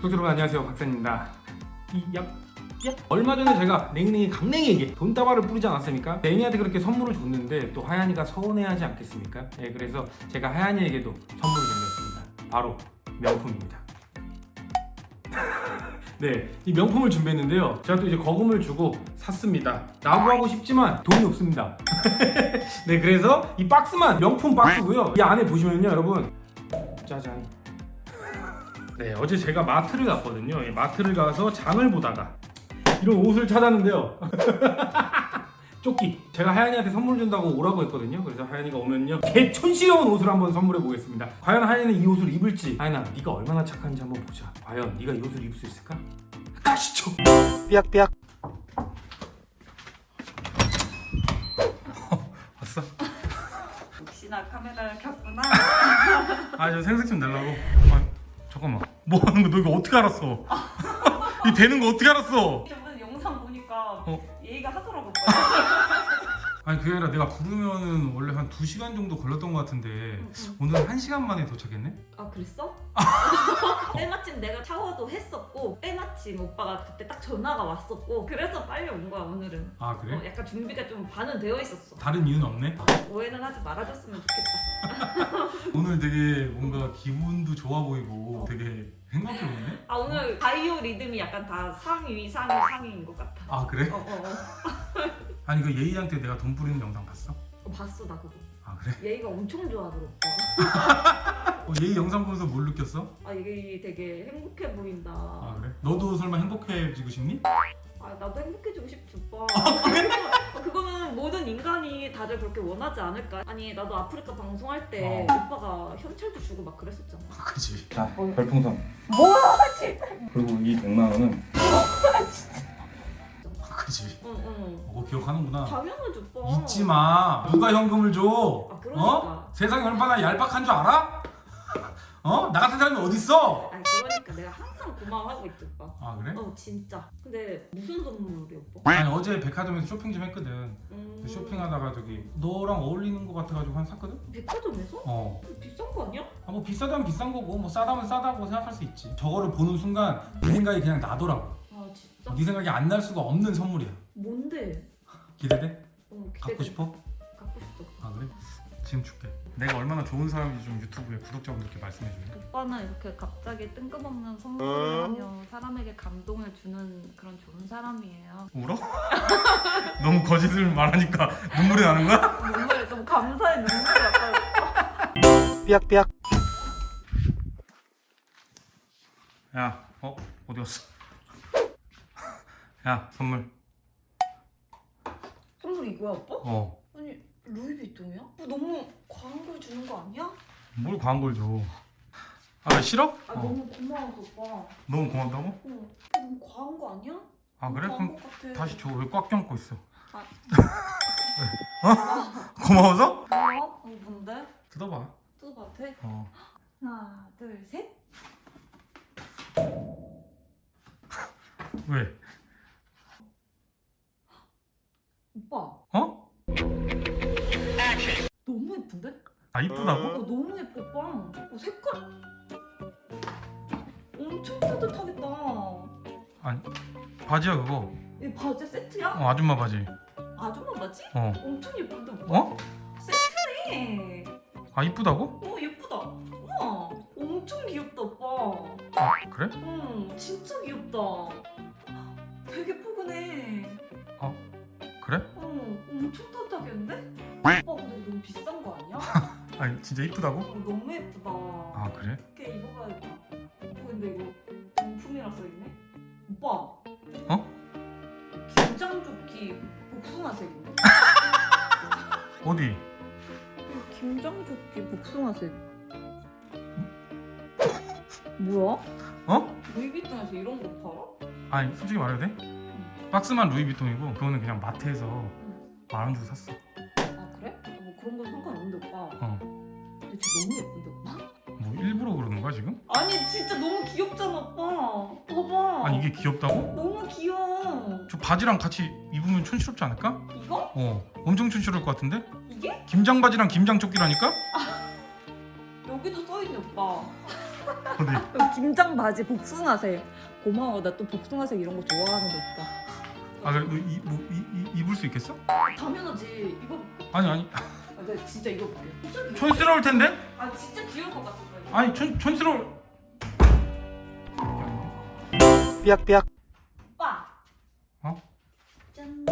구독자 여러분 안녕하세요. 박사입니다. 이얍 얍 얼마 전에 제가 냉랭이 강냉이에게 돈다발을 뿌리지 않았습니까? 냉이한테 그렇게 선물을 줬는데 또 하얀이가 서운해하지 않겠습니까? 네, 그래서 제가 하얀이에게도 선물을 준비했습니다. 바로 명품입니다. 네, 이 명품을 준비했는데요. 제가 또 이제 거금을 주고 샀습니다. 라고 하고 싶지만 돈이 없습니다. 네, 그래서 이 박스만 명품 박스고요. 이 안에 보시면요 여러분. 짜잔 네, 어제 제가 마트를 갔거든요. 이 마트를 가서 장을 보다가 이런 옷을 찾았는데요. 조끼. 제가 하얀이한테 선물 준다고 오라고 했거든요. 그래서 하얀이가 오면요. 개촌스러운 옷을 한번 선물해 보겠습니다. 과연 하얀이는 이 옷을 입을지. 하얀아, 네가 얼마나 착한지 한번 보자. 과연 네가 이 옷을 입을 수 있을까? 가시죠. 삐약삐약 왔어? 혹시나 카메라를 켰구나. 아, 저 생색 좀 내려고. 아, 잠깐만. 뭐 하는 거? 너 이거 어떻게 알았어? 이 되는 거 어떻게 알았어? 저번에 영상 보니까 어. 얘가 하더라고. 아니 그게 아니라 내가 부르면은 원래 한 2시간 정도 걸렸던 것 같은데 오늘 1시간 만에 도착했네? 아 그랬어? 때마침 내가 샤워도 했었고 때마침 오빠가 그때 딱 전화가 왔었고 그래서 빨리 온 거야 오늘은. 아 그래? 어, 약간 준비가 좀 반은 되어 있었어. 다른 이유는 없네? 오해는 하지 말아줬으면 좋겠다. 오늘 되게 뭔가 기분도 좋아 보이고 되게 행복해 보이네? 아 오늘 바이오 리듬이 약간 다 상위 상위 상위인 것 같아. 아 그래? 어, 어, 어. 아니 그 예희한테 내가 돈 뿌리는 영상 봤어? 어, 봤어 나 그거. 아 그래? 얘가 엄청 좋아하더라 오빠. 어, 예희 영상 보면서 뭘 느꼈어? 아 이게 되게 행복해 보인다. 아 그래? 너도 설마 행복해지고 싶니? 아 나도 행복해지고 싶지 오빠. 아, 그거는 모든 인간이 다들 그렇게 원하지 않을까? 아니 나도 아프리카 방송할 때 어. 오빠가 현찰도 주고 막 그랬었잖아. 그치 자 어. 별풍선 뭐하지? 그리고 이 100만 원은 그치 응응. 그거 기억하는구나 당연하지 오빠. 잊지 마 누가 현금을 줘? 아, 그러니까. 어? 세상이 얼마나 얄팍한 줄 알아? 어? 나 같은 사람이 어딨어? 아니 그러니까 내가 항상 고마워하고 있지 오빠. 아 그래? 어 진짜. 근데 무슨 선물이 오빠? 아니 어제 백화점에서 쇼핑 좀 했거든 음... 쇼핑하다가 저기 너랑 어울리는 거 같아가지고 한 샀거든? 백화점에서? 어. 비싼 거 아니야? 아, 뭐 비싸다면 비싼 거고 뭐 싸다면 싸다고 생각할 수 있지. 저거를 보는 순간 네 생각이 그냥 나더라고. 아 진짜? 네 생각이 안 날 수가 없는 선물이야. 뭔데? 기대돼? 어. 갖고 싶어? 갖고 싶어. 아 그래? 지금 줄게. 내가 얼마나 좋은 사람인지 좀 유튜브에 구독자분들께 말씀해 줄래? 오빠는 이렇게 갑자기 뜬금없는 선물을 하며 사람에게 감동을 주는 그런 좋은 사람이에요. 울어? 너무 거짓을 말하니까 눈물이 나는 거야? 눈물 너무 감사해 눈물이 약간. 삐약삐약 야, 어? 어디 갔어? 야, 선물. 선물 이거야 오빠? 어. 아니 루이비통이야? 뭐 너무 과한 걸 주는 거 아니야? 뭘 과한 걸 줘? 아 싫어? 아 어. 너무 고마워서 오빠. 너무 고맙다고? 어, 너무 과한 거 아니야? 아 그래? 과한 그럼 거 같아. 다시 줘. 왜 꽉 껴안고 있어? 아. 어? 고마워서? 어, 뭔데? 뜯어봐. 뜯어봐도 돼? 어. 하나 둘 셋. 왜? 오빠 어? 너무 예쁜데? 아 이쁘다고? 어 너무 예뻐 오빠. 어, 색깔 엄청 따뜻하겠다. 아니 바지야 그거. 이 바지 세트야? 어 아줌마 바지. 아줌마 바지? 어. 엄청 예쁜데 오빠. 어? 세트네. 아 이쁘다고? 어 예쁘다. 우와 엄청 귀엽다 오빠. 아 그래? 응 진짜 귀엽다. 되게 포근해. 어 엄청 따뜻하겠는데? 오빠 근데 너무 비싼 거 아니야? 아니 진짜 이쁘다고? 어, 너무 예쁘다. 아 그래? 이렇게 입어봐야겠다. 어, 근데 이거 명품이라 써있네? 오빠. 어? 김장조끼 복숭아색인데? 어디? 김장조끼 복숭아색. 뭐야? 어? 루이비통에서 이런 거 팔아? 아니 솔직히 말해도 돼? 박스만 루이비통이고 그거는 그냥 마트에서 만 원 주고 샀어. 아 그래? 아, 뭐 그런 건 상관없는데 오빠. 어. 근데 진짜 너무 예쁜데 오빠? 뭐 일부러 그러는 거야 지금? 아니 진짜 너무 귀엽잖아 오빠. 봐봐. 아니 이게 귀엽다고? 너무 귀여워. 저 바지랑 같이 입으면 촌스럽지 않을까? 이거? 어. 엄청 촌스러울 것 같은데? 이게? 김장 바지랑 김장 조끼라니까? 여기도 써있네 오빠. 어디? 김장 바지 복숭아색. 고마워. 나 또 복숭아색 이런 거 좋아하는데 오빠. 아 그래 너 이, 뭐, 이, 이, 입을 수 있겠어? 당연하지. 이거 아니 아니 아, 나 진짜 이거 볼게. 진짜 귀여워. 촌스러울 텐데? 아 진짜 귀여울 것 같아. 오빠. 아니 촌 촌스러울. 삐약삐약 오빠. 어? 짠.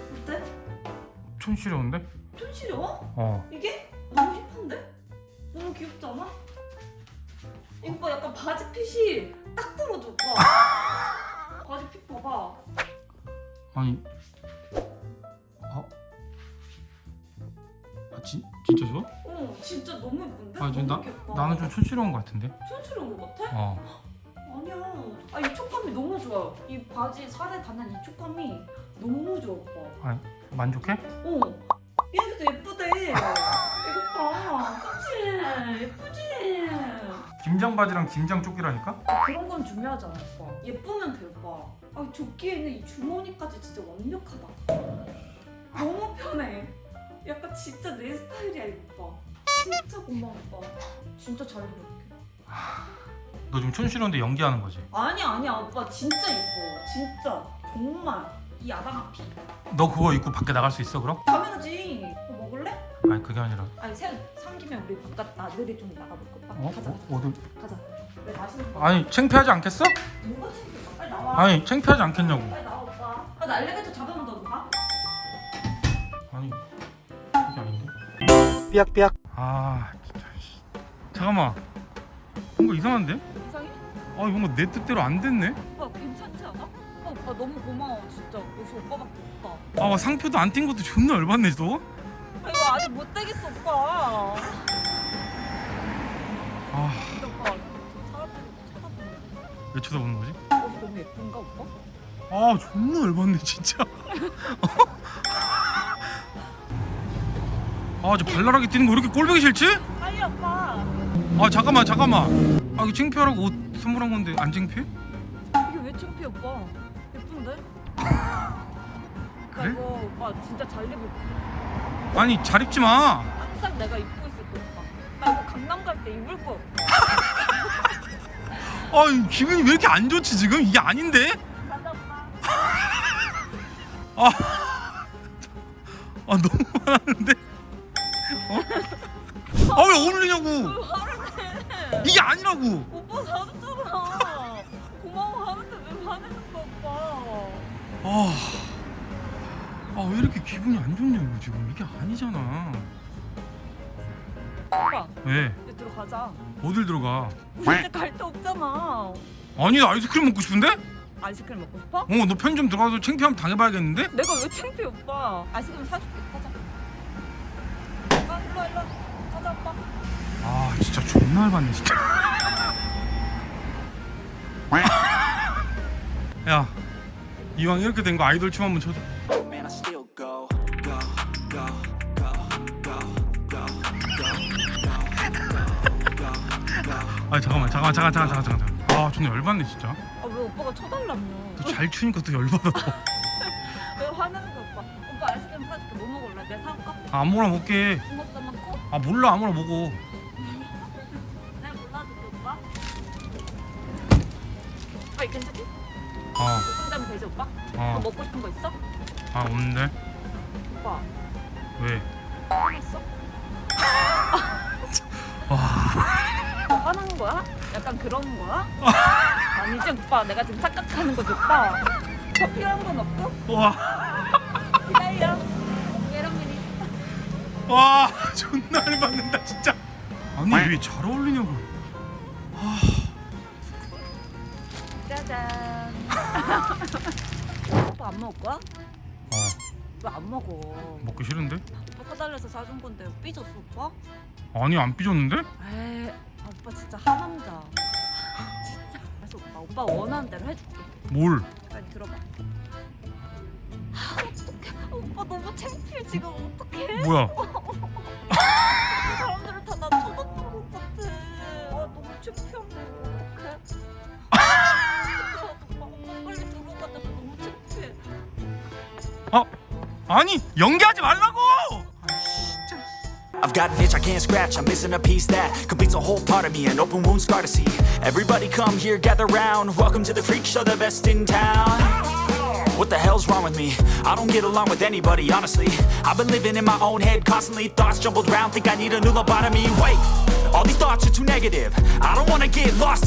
어때? 촌스러운데? 좀 시려? 어. 이게 너무 힙한데? 너무 귀엽지 않아? 이거 봐 약간 바지 핏이 딱 들어줘 오빠. 바지 핏 봐봐. 아니. 아. 아 진, 진짜 좋아? 어 진짜 너무 예쁜데? 아, 저 너무 나- 귀엽다. 나는 좀 촌스러운 것 같은데. 촌스러운 것 같아? 어. 아니야. 아 이 촉감이 너무 좋아. 이 바지 살에 닿는 이 촉감이 너무 좋아 오빠. 만족해? 어. 얘도 예쁘대. 이거 봐. 그치? 예쁘지? 김장 바지랑 김장 조끼라니까? 아, 그런 건 중요하지 않아 오빠. 예쁘면 돼 오빠. 아 조끼에는 이 주머니까지 진짜 완벽하다. 너무 편해. 약간 진짜 내 스타일이야 이거 오빠. 진짜 고마워 오빠. 진짜 잘 입을게. 너 지금 촌스러운데 연기하는 거지? 아니야 아니야 오빠 진짜 예뻐. 진짜 정말 이 아담한 피. 너 그거 입고 밖에 나갈 수 있어 그럼? 당연하지. 너 먹을래? 아니 그게 아니라 아니 새 삼기면 우리 바깥 나들이 좀 나가볼까? 오빠? 어? 가자. 어? 어디? 가자. 왜 맛있는 거? 아니 창피하지 않겠어? 뭐가 챙겨? 빨리 나와. 아니 창피하지 않겠냐고 빨리 나와 오빠. 아, 나 엘리베이터 잡아온다 오빠. 아니 그게 아닌데? 삐약삐약 아 진짜 씨. 잠깐만 뭔가 이상한데? 이상해? 아 뭔가 내 뜻대로 안 됐네? 오빠 괜찮지 않아? 어, 오빠 너무 고마워 진짜 역시 오빠밖에 없다 아 상표도 안 띈 것도 존나 열받네 너? 아, 이거 아직 못 되겠어 오빠 근데 오빠 저 사람들이 쳐다보는 쳐다보는 거지? 거 옷이 너무 예쁜가 오빠? 아 존나 열받네 진짜 아 저 발랄하게 뛰는 거 왜 이렇게 꼴보기 싫지? 빨리 오빠 아 잠깐만 잠깐만 아 이거 창피하라고 옷 선물한 건데 안 창피해? 이게 왜 창피해 오빠 예쁜데? 나 그래? 이거 오빠 진짜 잘 입을 아니 잘 입지 마 항상 내가 입고 있을 거야 나 이거 강남 갈 때 입을 오빠 아 기분이 왜 이렇게 안 좋지 지금? 이게 아닌데? 맞아 오빠 아, 아 너무 화나는데? 어? 아 왜 어울리냐고? 이게 아니라고. 오빠 사줬잖아 고마워 하는데 왜 화내는 거야 오빠 아, 아 왜 이렇게 기분이 안 좋냐고 지금 이게 아니잖아. 오빠 왜? 이제 들어가자 어딜 들어가? 우리 이제 갈 데 없잖아 아니 나 아이스크림 먹고 싶은데? 아이스크림 먹고 싶어? 어너 편의점 들어가서 창피하면 당해봐야겠는데? 내가 왜 창피해 오빠 아이스크림 사줄게 가자 아 일로 와, 일로 와. 가자 오빠 아 진짜 존나 열받네 진짜. 야 이왕 이렇게 된 거 아이돌 춤 한번 춰줘. 아 잠깐만 잠깐만 잠깐 잠깐 잠깐 잠깐. 아 존나 열받네 진짜. 아 왜 오빠가 쳐달라며 또 잘 추니까 또 열받아 또. 왜 화내는 거야 오빠 오빠 아이스크림 사줄게 뭐 먹을래? 내가 사올까? 아, 아무거나 먹게. 중국산 먹고? 아 몰라 아무거나 먹어. 내가 골라줄게 오빠 아 괜찮지? 아, 볶음자면 되지 오빠? 아, 뭐 먹고 싶은 거 있어? 아 없는데? 오빠 왜? 화났어? 거야? 약간 그런 거야? 아니지 오빠 내가 지금 착각하는 거지 오빠 더 필요한 건 없고? 와, 기다려 여러분이 와, 존나 열받는다 진짜. 아니 왜 잘 어울리냐고. 짜잔 오빠 안 먹을 거야? 어, 왜안 먹어? 먹기 싫은데? 오빠 사달래서 사준 건데 삐졌어 오빠? 아니 안 삐졌는데? 에이 아, 오빠 진짜 하남자. 진짜 그래서 오빠 오빠 원하는 대로 해줄게. 뭘? 빨리 들어봐. 아, 어떡해. 오빠 너무 창피해 지금. 어떡해. 뭐야? 사람들은 다나 쳐다보는 것 같아. 아 너무 창피한데 어떡해 어떡해, 오빠 빨리 들어가자. 나 너무 창피해. 아니 연기하지 말라고. Got an itch I can't scratch, I'm missing a piece that completes a whole part of me, an open wound scar to see. Everybody come here, gather round. Welcome to the freak show, the best in town. What the hell's wrong with me? I don't get along with anybody, honestly. I've been living in my own head constantly, thoughts jumbled round, think I need a new lobotomy. Wait, all these thoughts are too negative. I don't wanna get lost.